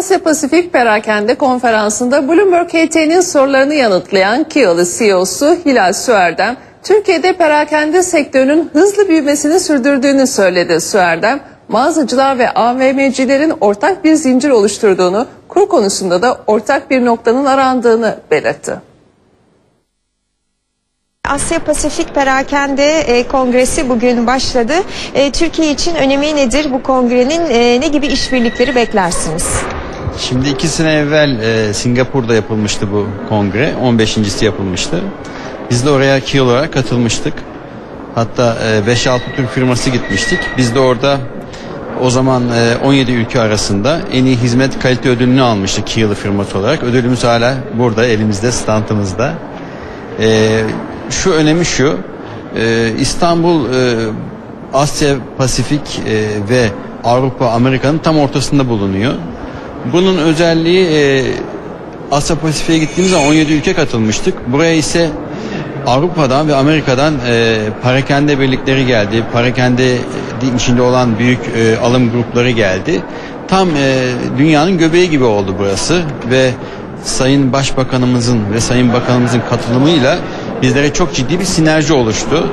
Asya Pasifik Perakende Konferansı'nda Bloomberg HT'nin sorularını yanıtlayan Kiyalı CEO'su Hilal Süerdem, Türkiye'de perakende sektörünün hızlı büyümesini sürdürdüğünü söyledi Süerdem. Mağazacılar ve AVM'cilerin ortak bir zincir oluşturduğunu, kur konusunda da ortak bir noktanın arandığını belirtti. Asya Pasifik Perakende e, Kongresi bugün başladı. E, Türkiye için önemi nedir? Bu kongrenin e, ne gibi işbirlikleri beklersiniz? Şimdi iki sene evvel e, Singapur'da yapılmıştı bu kongre. 15.si yapılmıştı. Biz de oraya key olarak katılmıştık. Hatta e, 5-6 Türk firması gitmiştik. Biz de orada o zaman e, 17 ülke arasında en iyi hizmet kalite ödülünü almıştık Kiyılı firması olarak. Ödülümüz hala burada elimizde, standımızda. E, şu önemi şu, e, İstanbul e, Asya Pasifik e, ve Avrupa Amerika'nın tam ortasında bulunuyor. Bunun özelliği e, Asya Pasifik'e gittiğimiz zaman 17 ülke katılmıştık. Buraya ise Avrupa'dan ve Amerika'dan e, parakende birlikleri geldi. Parakende içinde olan büyük e, alım grupları geldi. Tam e, dünyanın göbeği gibi oldu burası ve Sayın Başbakanımızın ve Sayın Bakanımızın katılımıyla bizlere çok ciddi bir sinerji oluştu.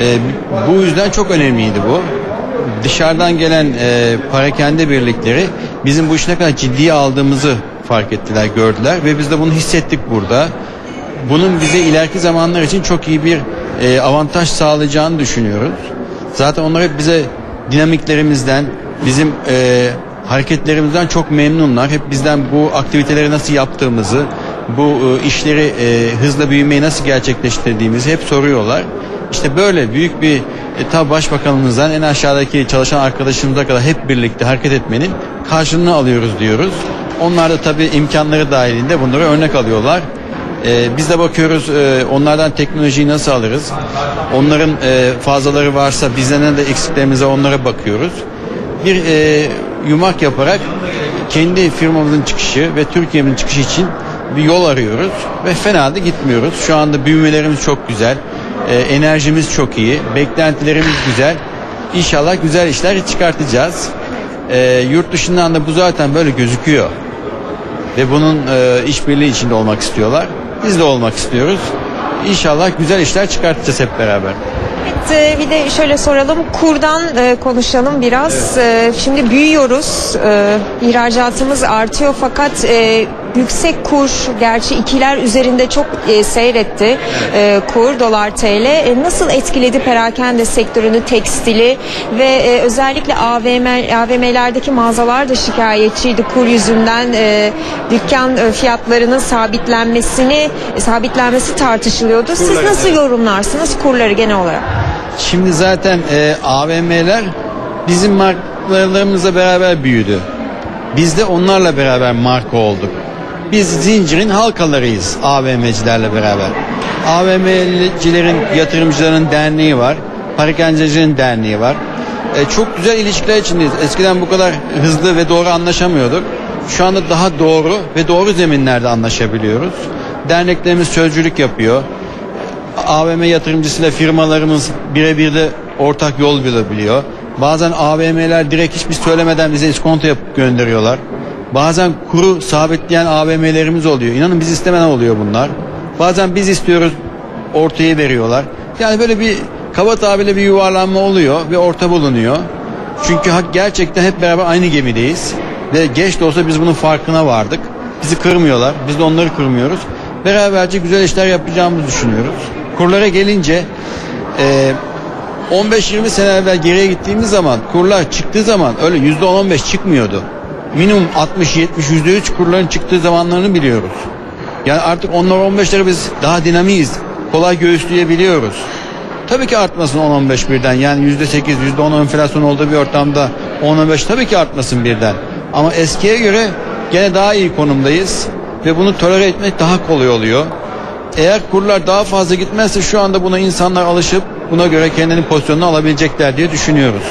E, bu yüzden çok önemliydi bu. Dışarıdan gelen e, parakende birlikleri bizim bu işi ne kadar ciddiye aldığımızı fark ettiler, gördüler ve biz de bunu hissettik burada. Bunun bize ileriki zamanlar için çok iyi bir e, avantaj sağlayacağını düşünüyoruz. Zaten onlar hep bize dinamiklerimizden, bizim e, hareketlerimizden çok memnunlar. Hep bizden bu aktiviteleri nasıl yaptığımızı, bu e, işleri e, hızla büyümeyi nasıl gerçekleştirdiğimizi hep soruyorlar. İşte böyle büyük bir e, tabi başbakanımızdan en aşağıdaki çalışan arkadaşımıza kadar hep birlikte hareket etmenin karşılığını alıyoruz diyoruz. Onlar da tabi imkanları dahilinde bunları örnek alıyorlar. Ee, biz de bakıyoruz e, onlardan teknolojiyi nasıl alırız? Onların e, fazlaları varsa bizden de eksiklerimize onlara bakıyoruz. Bir e, yumak yaparak kendi firmamızın çıkışı ve Türkiye'nin çıkışı için bir yol arıyoruz ve fena da gitmiyoruz. Şu anda büyümelerimiz çok güzel. E, enerjimiz çok iyi. Beklentilerimiz güzel. İnşallah güzel işler çıkartacağız. E, yurt dışından da bu zaten böyle gözüküyor. Ve bunun e, işbirliği içinde olmak istiyorlar. Biz de olmak istiyoruz. İnşallah güzel işler çıkartacağız hep beraber. Evet, e, bir de şöyle soralım. Kurdan e, konuşalım biraz. E, şimdi büyüyoruz. E, ihracatımız artıyor fakat e, yüksek kur gerçi ikiler üzerinde çok e, seyretti e, kur dolar TL. E, nasıl etkiledi perakende sektörünü, tekstili ve e, özellikle AVM AVM'lerdeki mağazalar da şikayetçiydi kur yüzünden e, dükkan e, fiyatlarının sabitlenmesini sabitlenmesi tartışılıyordu. Siz nasıl yorumlarsınız kurları genel olarak? Şimdi zaten e, AVM'ler bizim markalarımızla beraber büyüdü. Biz de onlarla beraber marka olduk. Biz zincirin halkalarıyız AVM'cilerle beraber. AVM'cilerin, yatırımcıların derneği var. Parakendecilerin derneği var. E, çok güzel ilişkiler içindeyiz. Eskiden bu kadar hızlı ve doğru anlaşamıyorduk. Şu anda daha doğru ve doğru zeminlerde anlaşabiliyoruz. Derneklerimiz sözcülük yapıyor. AVM yatırımcısıyla firmalarımız birebir de ortak yol bulabiliyor. Bazen AVM'ler direkt hiçbir söylemeden bize iskonto yapıp gönderiyorlar. Bazen kuru sabitleyen AVM'lerimiz oluyor. İnanın biz istemeden oluyor bunlar. Bazen biz istiyoruz ortaya veriyorlar. Yani böyle bir kaba tabirle bir yuvarlanma oluyor ve orta bulunuyor. Çünkü gerçekten hep beraber aynı gemideyiz. Ve geç de olsa biz bunun farkına vardık. Bizi kırmıyorlar. Biz de onları kırmıyoruz. Beraberce güzel işler yapacağımızı düşünüyoruz. Kurlara gelince e, 15-20 sene evvel geriye gittiğimiz zaman kurlar çıktığı zaman öyle %10-15 çıkmıyordu. Minimum 60-70 %3 kurların çıktığı zamanlarını biliyoruz. Yani artık onlar 15'leri biz daha dinamiyiz. Kolay göğüsleyebiliyoruz. Tabii ki artmasın 10-15 birden. Yani %8, %10 enflasyon olduğu bir ortamda 10-15 tabii ki artmasın birden. Ama eskiye göre gene daha iyi konumdayız. Ve bunu tolere etmek daha kolay oluyor. Eğer kurlar daha fazla gitmezse şu anda buna insanlar alışıp buna göre kendini pozisyonunu alabilecekler diye düşünüyoruz.